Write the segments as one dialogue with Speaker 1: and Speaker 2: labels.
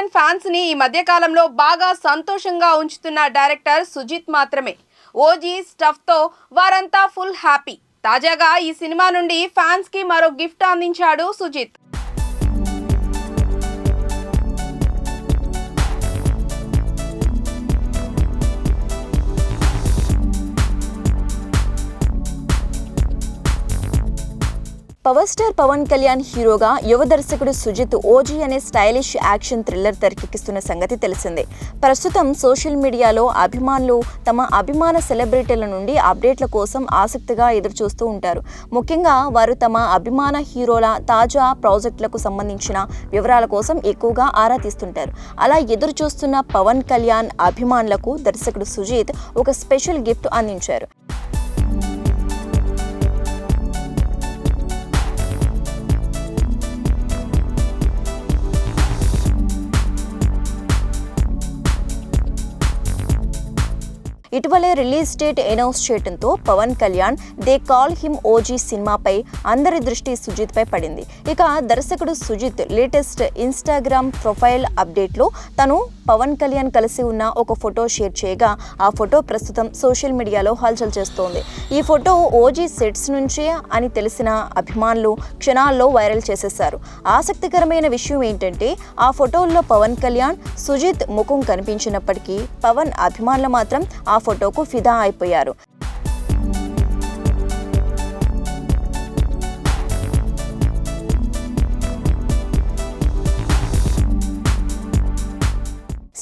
Speaker 1: కళ్యాణ్ ఫ్యాన్స్ని ఈ మధ్య కాలంలో బాగా సంతోషంగా ఉంచుతున్న డైరెక్టర్ సుజిత్ మాత్రమే. ఓజీ స్టఫ్తో వారంతా ఫుల్ హ్యాపీ. తాజాగా ఈ సినిమా నుండి ఫ్యాన్స్కి మరో గిఫ్ట్ అందించాడు సుజిత్.
Speaker 2: పవర్ స్టార్ పవన్ కళ్యాణ్ హీరోగా యువ దర్శకుడు సుజిత్ ఓజీ అనే స్టైలిష్ యాక్షన్ థ్రిల్లర్ తెరకెక్కిస్తున్న సంగతి తెలిసిందే. ప్రస్తుతం సోషల్ మీడియాలో అభిమానులు తమ అభిమాన సెలబ్రిటీల నుండి అప్డేట్ల కోసం ఆసక్తిగా ఎదురుచూస్తూ ఉంటారు. ముఖ్యంగా వారు తమ అభిమాన హీరోల తాజా ప్రాజెక్టులకు సంబంధించిన వివరాల కోసం ఎక్కువగా ఆరా తీస్తుంటారు. అలా ఎదురుచూస్తున్న పవన్ కళ్యాణ్ అభిమానులకు దర్శకుడు సుజిత్ ఒక స్పెషల్ గిఫ్ట్ అందించారు. ఇటీవలే రిలీజ్ డేట్ అనౌన్స్ చేయడంతో Pawan Kalyan they call him OG సినిమాపై అందరి దృష్టి సుజిత్ పై పడింది. ఇక దర్శకుడు సుజిత్ లేటెస్ట్ ఇన్స్టాగ్రామ్ ప్రొఫైల్ అప్డేట్లో తను పవన్ కళ్యాణ్ కలిసి ఉన్న ఒక ఫోటో షేర్ చేయగా ఆ ఫోటో ప్రస్తుతం సోషల్ మీడియాలో హల్చల్ చేస్తోంది. ఈ ఫోటో ఓజీ సెట్స్ నుంచే అని తెలిసిన అభిమానులు క్షణాల్లో వైరల్ చేసేశారు. ఆసక్తికరమైన విషయం ఏంటంటే ఆ ఫోటోల్లో పవన్ కళ్యాణ్ సుజిత్ ముఖం కనిపించినప్పటికీ పవన్ అభిమానులు మాత్రం ఆ ఫోటోకు ఫిదా అయిపోయారు.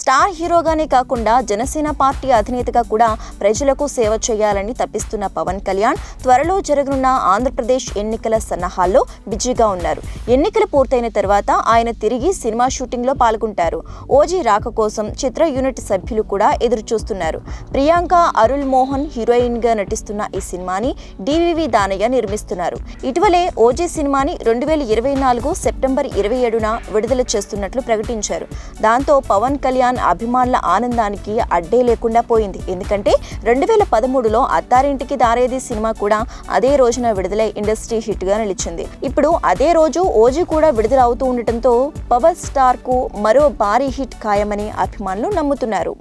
Speaker 2: స్టార్ హీరోగానే కాకుండా జనసేన పార్టీ అధినేతగా కూడా ప్రజలకు సేవ చేయాలని తప్పిస్తున్న పవన్ కళ్యాణ్ త్వరలో జరగనున్న ఆంధ్రప్రదేశ్ ఎన్నికల సన్నాహాల్లో బిజీగా ఉన్నారు. ఎన్నికలు పూర్తయిన తర్వాత ఆయన తిరిగి సినిమా షూటింగ్లో పాల్గొంటారు. ఓజీ రాక కోసం చిత్ర యూనిట్ సభ్యులు కూడా ఎదురు చూస్తున్నారు ప్రియాంక అరుల్ మోహన్ హీరోయిన్గా నటిస్తున్న ఈ సినిమాని డివివి దానయ్య నిర్మిస్తున్నారు. ఇటీవలే ఓజీ సినిమాని రెండు వేల ఇరవై నాలుగు సెప్టెంబర్ ఇరవై ఏడున విడుదల చేస్తున్నట్లు ప్రకటించారు. దాంతో పవన్ కళ్యాణ్ అభిమానుల ఆనందానికి అడ్డే లేకుండా పోయింది. ఎందుకంటే రెండు వేల పదమూడులో అత్తారింటికి దారేది సినిమా కూడా అదే రోజున విడుదలై ఇండస్ట్రీ హిట్గా నిలిచింది. ఇప్పుడు అదే రోజు ఓజీ కూడా విడుదల అవుతూ ఉండటంతో పవర్ స్టార్కు మరో భారీ హిట్ ఖాయమని అభిమానులు నమ్ముతున్నారు.